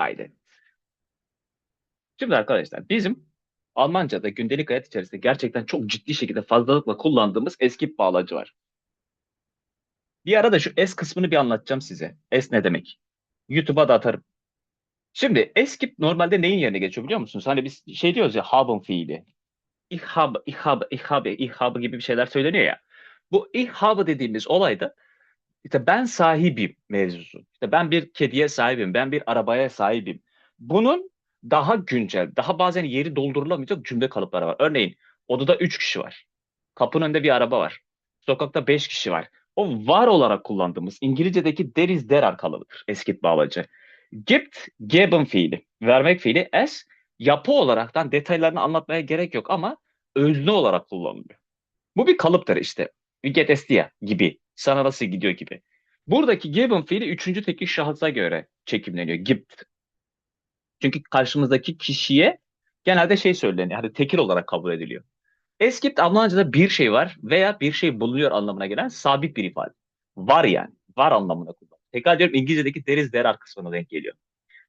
aufgeide. Şimdi arkadaşlar bizim Almanca'da gündelik hayat içerisinde gerçekten çok ciddi şekilde fazlalıkla kullandığımız eski bağlacı var. Bir ara da şu S kısmını bir anlatacağım size. S ne demek? YouTube'a da atarım. Şimdi eskip normalde neyin yerine geçiyor biliyor musunuz? Hani biz şey diyoruz ya haben fiili. Ich habe, ich habe, ich habe, ich habe gibi bir şeyler söyleniyor ya. Bu ich habe dediğimiz olayda işte ben sahibim mevzusu. İşte ben bir kediye sahibim, ben bir arabaya sahibim. Bunun daha güncel, daha bazen yeri doldurulamayacak cümle kalıpları var. Örneğin odada 3 kişi var. Kapının önünde bir araba var. Sokakta 5 kişi var. O var olarak kullandığımız İngilizce'deki there is there kalıbıdır eskit bağlacı. Gibt, geben fiili, vermek fiili es yapı olaraktan detaylarını anlatmaya gerek yok ama özne olarak kullanılıyor. Bu bir kalıptır işte. Get estia gibi, sana nasıl gidiyor gibi. Buradaki given fiili üçüncü tekil şahısa göre çekimleniyor. Gibt. Çünkü karşımızdaki kişiye genelde şey söyleniyor. Hani tekil olarak kabul ediliyor. Eskipt Almanca'da bir şey var veya bir şey bulunuyor anlamına gelen sabit bir ifade. Var yani. Var anlamına kullanılıyor. Tekrar diyorum İngilizce'deki there is kısmına denk geliyor.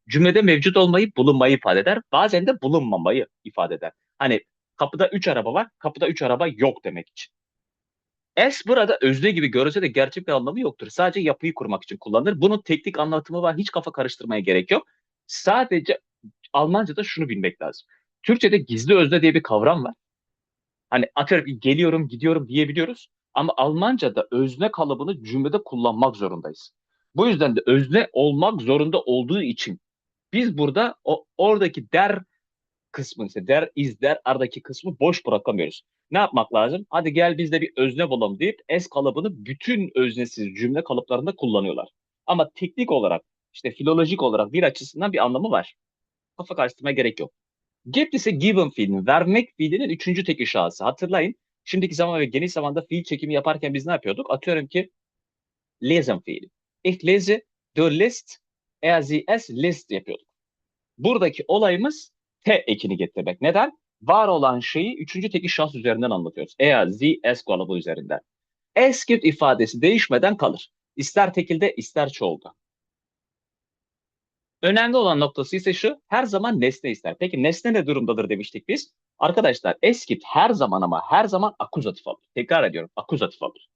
Cümlede mevcut olmayı, bulunmayı ifade eder. Bazen de bulunmamayı ifade eder. Hani kapıda 3 araba var, kapıda 3 araba yok demek için. S burada özne gibi görülse de gerçek bir anlamı yoktur. Sadece yapıyı kurmak için kullanılır. Bunun teknik anlatımı var. Hiç kafa karıştırmaya gerek yok. Sadece Almanca'da şunu bilmek lazım. Türkçe'de gizli özne diye bir kavram var. Hani atıyorum geliyorum, gidiyorum diyebiliyoruz. Ama Almanca'da özne kalıbını cümlede kullanmak zorundayız. Bu yüzden de özne olmak zorunda olduğu için biz burada o oradaki der kısmını ise der is der aradaki kısmı boş bırakamıyoruz. Ne yapmak lazım? Hadi gel biz de bir özne bulalım deyip es kalıbını bütün öznesiz cümle kalıplarında kullanıyorlar. Ama teknik olarak işte filolojik olarak bir açısından bir anlamı var. Kafa karıştırmaya gerek yok. Gift ise given fiilinin, vermek fiilinin üçüncü tekil şahısı. Hatırlayın, şimdiki zaman ve geniş zamanda fiil çekimi yaparken biz ne yapıyorduk? Atıyorum ki lesen fiili. Ich lese, du list, er sie es list yapıyorduk. Buradaki olayımız T ekini getirmek. Neden? Var olan şeyi üçüncü tekil şahıs üzerinden anlatıyoruz. Er, sie, es kalıbı üzerinden. Es gibt ifadesi değişmeden kalır. İster tekilde ister çoğulda. Önemli olan noktası ise şu, her zaman nesne ister. Peki nesne ne durumdadır demiştik biz? Arkadaşlar eskip her zaman ama her zaman akuzatif alır. Tekrar ediyorum, akuzatif alır.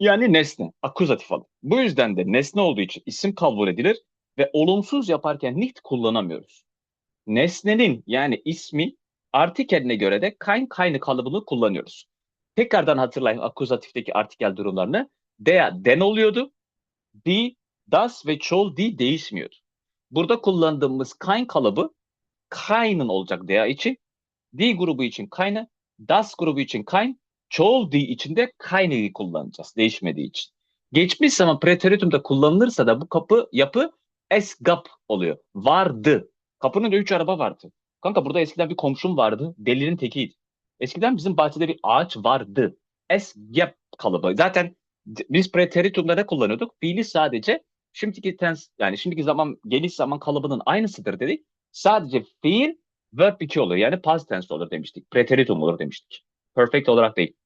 Yani nesne, akuzatif alır. Bu yüzden de nesne olduğu için isim kabul edilir ve olumsuz yaparken nicht kullanamıyoruz. Nesnenin yani ismi artikeline göre de kayn kaynı kalıbını kullanıyoruz. Tekrardan hatırlayın akuzatifteki artikel durumlarını. Der, den oluyordu. Die, das ve çoğul die değişmiyordu. Burada kullandığımız kayn kalıbı kaynın olacak der için. Die grubu için kayna, das grubu için kayn, çoğul die için de kayne'yi kullanacağız değişmediği için. Geçmiş zaman preteritumda kullanılırsa da bu kapı yapı es gap oluyor. Vardı. Kapının önünde 3 araba vardı. Kanka burada eskiden bir komşum vardı. Delinin tekiydi. Eskiden bizim bahçede bir ağaç vardı. Es gap kalıbı. Zaten biz preteritumda ne kullanıyorduk? Fiili sadece şimdiki tens yani şimdiki zaman geniş zaman kalıbının aynısıdır dedik. Sadece fiil verb 2 oluyor. Yani past tense olur demiştik. Preteritum olur demiştik. Perfect olarak değil.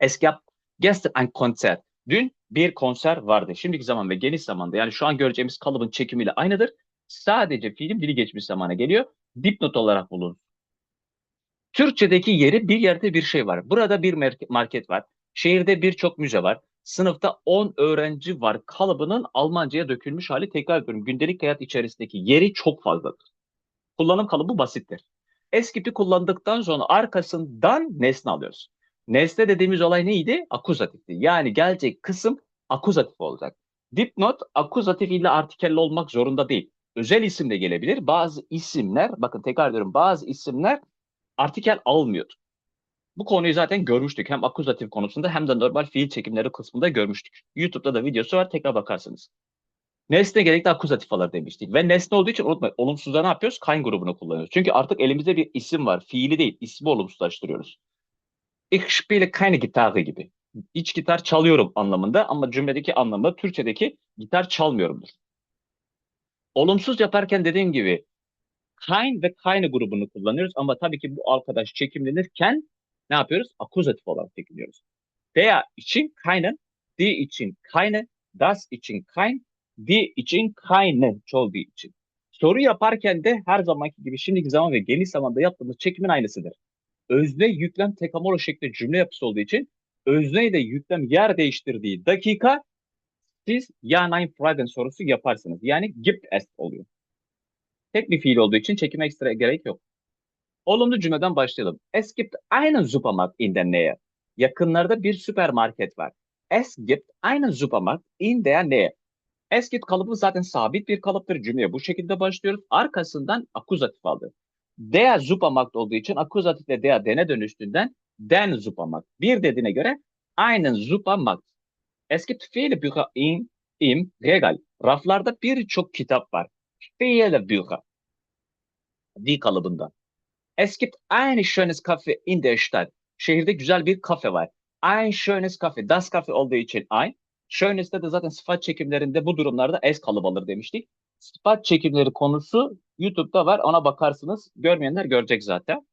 Es gab gestern ein Konzert. Dün bir konser vardı. Şimdiki zaman ve geniş zamanda yani şu an göreceğimiz kalıbın çekimiyle aynıdır. Sadece fiilin biri geçmiş zamana geliyor. Dipnot olarak bulunur. Türkçedeki yeri bir yerde bir şey var. Burada bir market var. Şehirde birçok müze var. Sınıfta 10 öğrenci var kalıbının Almanca'ya dökülmüş hali tekrar ediyorum. Gündelik hayat içerisindeki yeri çok fazladır. Kullanım kalıbı basittir. Eskip'i kullandıktan sonra arkasından nesne alıyoruz. Nesne dediğimiz olay neydi? Akuzatifti. Yani gelecek kısım akuzatif olacak. Dipnot akuzatif ile artikelli olmak zorunda değil. Özel isim de gelebilir. Bazı isimler, bakın tekrar ediyorum bazı isimler artikel almıyor. Bu konuyu zaten görmüştük. Hem akuzatif konusunda hem de normal fiil çekimleri kısmında görmüştük. YouTube'da da videosu var. Tekrar bakarsınız. Nesne gerekli akuzatif alır demiştik. Ve nesne olduğu için unutmayın. Olumsuzda ne yapıyoruz? Kayn grubunu kullanıyoruz. Çünkü artık elimizde bir isim var. Fiili değil. ismi olumsuzlaştırıyoruz. Ich spiele keine Gitarre gibi. İç gitar çalıyorum anlamında ama cümledeki anlamı Türkçedeki gitar çalmıyorumdur. Olumsuz yaparken dediğim gibi kein ve keine grubunu kullanıyoruz ama tabii ki bu arkadaş çekimlenirken ne yapıyoruz? Akuzatif olarak çekimliyoruz. Der için keinen, die için keine, das için kein, Die için keine çoğul die için. Soru yaparken de her zamanki gibi şimdiki zaman ve geniş zamanda yaptığımız çekimin aynısıdır. Özne yüklem tekamolo şeklinde cümle yapısı olduğu için özne ile yüklem yer değiştirdiği dakika siz ja nein fragen sorusu yaparsınız. Yani gibt es oluyor. Tek bir fiil olduğu için çekime ekstra gerek yok. Olumlu cümleden başlayalım. Es gibt einen Supermarkt in der Nähe. Yakınlarda bir süpermarket var. Es gibt einen Supermarkt in der Nähe. Es gibt kalıbı zaten sabit bir kalıptır. Cümleye bu şekilde başlıyoruz. Arkasından akuzatif aldı. Der Supermarkt olduğu için akuzatifle der dene dönüştüğünden den Supermarkt. Bir dediğine göre einen Supermarkt. Es gibt viele Bücher in, im Regal. Raflarda birçok kitap var. Viele Bücher. Die kalıbından. Es gibt ein schönes Kaffee in der Stadt. Şehirde güzel bir kafe var. Ein schönes Kaffee. Das Kaffee olduğu için ein. Schönes'te de zaten sıfat çekimlerinde bu durumlarda es kalıbı alır demiştik. Sıfat çekimleri konusu YouTube'da var. Ona bakarsınız. Görmeyenler görecek zaten.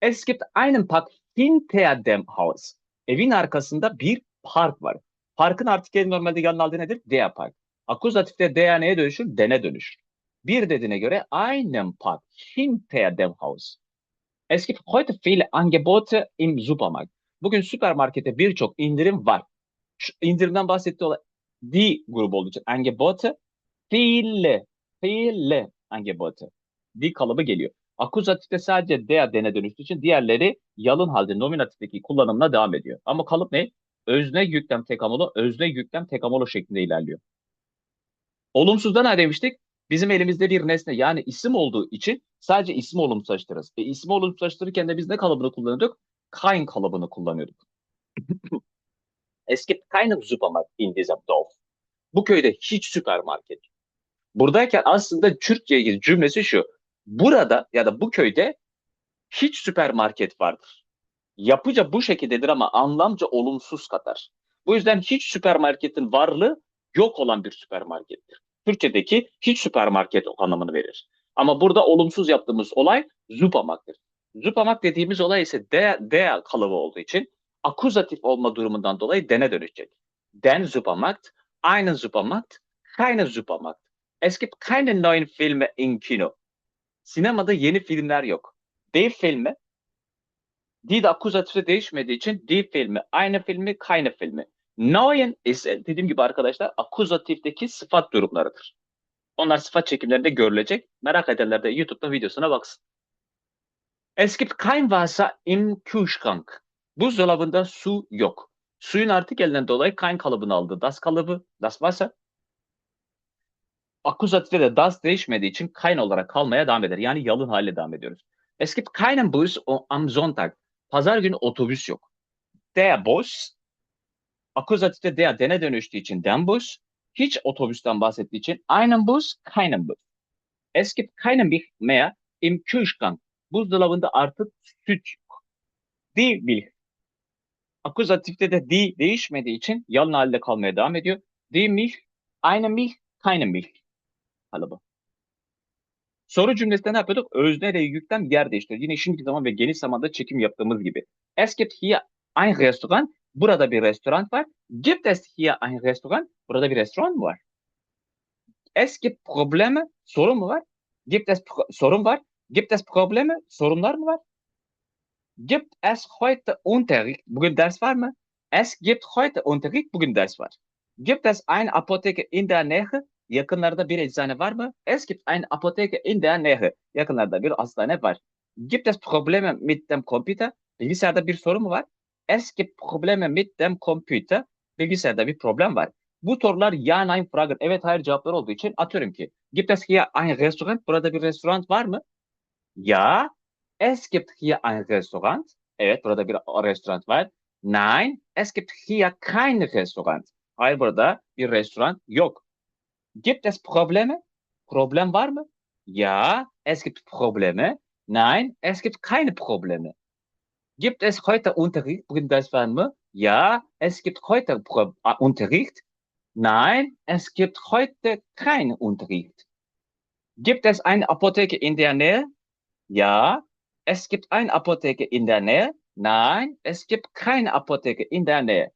Es gibt einen Park hinter dem Haus. Evin arkasında bir park var. Parkın artikeli normalde yanına aldığı nedir? Der Park. Akuzatifte der neye dönüşür? Dene dönüşür. Bir dediğine göre einen Park hinter dem Haus. Es gibt heute viele Angebote im Supermarkt. Bugün süpermarkete birçok indirim var. Şu indirimden bahsettiği olay die grubu olduğu için Angebote viele, viele Angebote. Die kalıbı geliyor. Akuzatifte sadece der dene dönüştüğü için diğerleri yalın halde nominatifteki kullanımına devam ediyor. Ama kalıp ne? Özne yüklem tekamolu, özne yüklem tekamolu şeklinde ilerliyor. Olumsuzda ne demiştik? Bizim elimizde bir nesne yani isim olduğu için sadece ismi olumsuzlaştırırız. E, ismi olumsuzlaştırırken de biz ne kalıbını kullanıyorduk? Kein kalıbını kullanıyorduk. es gibt keinen Supermarkt in diesem. Bu köyde hiç süpermarket. Buradayken aslında Türkçe ilgili cümlesi şu. Burada ya da bu köyde hiç süpermarket vardır. Yapıca bu şekildedir ama anlamca olumsuz katar. Bu yüzden hiç süpermarketin varlığı yok olan bir süpermarkettir. Türkçedeki hiç süpermarket anlamını verir. Ama burada olumsuz yaptığımız olay Supermarkt'tır. Supermarkt dediğimiz olay ise de, de kalıbı olduğu için akuzatif olma durumundan dolayı dene dönüşecek. Den Supermarkt, einen Supermarkt, keinen Supermarkt. Es gibt keine neuen Filme in Kino. Sinemada yeni filmler yok. Die Filme, die de akuzatife değişmediği için die Filme, aynı filmi, keine Filmi. Neuen ise dediğim gibi arkadaşlar akuzatifteki sıfat durumlarıdır. Onlar sıfat çekimlerinde görülecek. Merak edenler de YouTube'da videosuna baksın. Es gibt kein Wasser im Kühlschrank. Buzdolabında su yok. Suyun artikelinden dolayı kein kalıbını aldı. Das kalıbı, das Wasser. Akuzatifte de das değişmediği için kein olarak kalmaya devam eder. Yani yalın hale devam ediyoruz. Es gibt keinen Bus am Sonntag. Pazar günü otobüs yok. Der Bus akuzatifte der dene dönüştüğü için den Bus. Hiç otobüsten bahsettiği için einen Bus, keinen Bus. Es gibt keinen Milch mehr im Kühlschrank. Buzdolabında artık süt yok. Die Milch. Akuzatifte de die değişmediği için yalın halde kalmaya devam ediyor. Die Milch, eine Milch, keine Milch. Kalıbı. Soru cümlesinde ne yapıyorduk? Özne ile yüklem yer değiştiriyor. Yine şimdiki zaman ve geniş zamanda çekim yaptığımız gibi. Es gibt hier ein Restaurant. Burada bir restoran var. Gibt es hier ein Restaurant? Burada bir restoran mı var? Es gibt Probleme. Sorun mu var? Gibt es sorun var? Gibt es Probleme? Sorunlar mı var? Gibt es heute Unterricht? Bugün ders var mı? Es gibt heute Unterricht. Bugün ders var. Gibt es eine Apotheke in der Nähe? Yakınlarda bir eczane var mı? Es gibt eine Apotheke in der Nähe. Yakınlarda bir hastane var. Gibt es Probleme mit dem Computer? Bilgisayarda bir sorun mu var? Es gibt Probleme mit dem Computer. Bilgisayarda bir problem var. Bu sorular ja, nein, fragen, evet, hayır cevapları olduğu için atıyorum ki. Gibt es hier ein Restaurant? Burada bir restoran var mı? Ja, es gibt hier ein Restaurant. Evet, burada bir restoran var. Nein, es gibt hier kein Restaurant. Hayır, burada bir restoran yok. Gibt es Probleme? Problem var mı? Ja, es gibt Probleme. Nein, es gibt keine Probleme. Gibt es heute Unterricht? Ders var mı? Ja, es gibt heute Pro äh, Unterricht. Nein, es gibt heute keinen Unterricht. Gibt es eine Apotheke in der Nähe? Ja, es gibt eine Apotheke in der Nähe. Nein, es gibt keine Apotheke in der Nähe.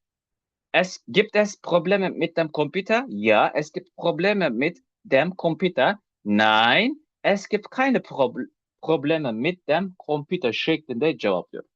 Es gibt es Probleme mit dem Computer? Ja, es gibt Probleme mit dem Computer. Nein, es gibt keine Prob Probleme mit dem Computer şeklinde cevaplıyorum.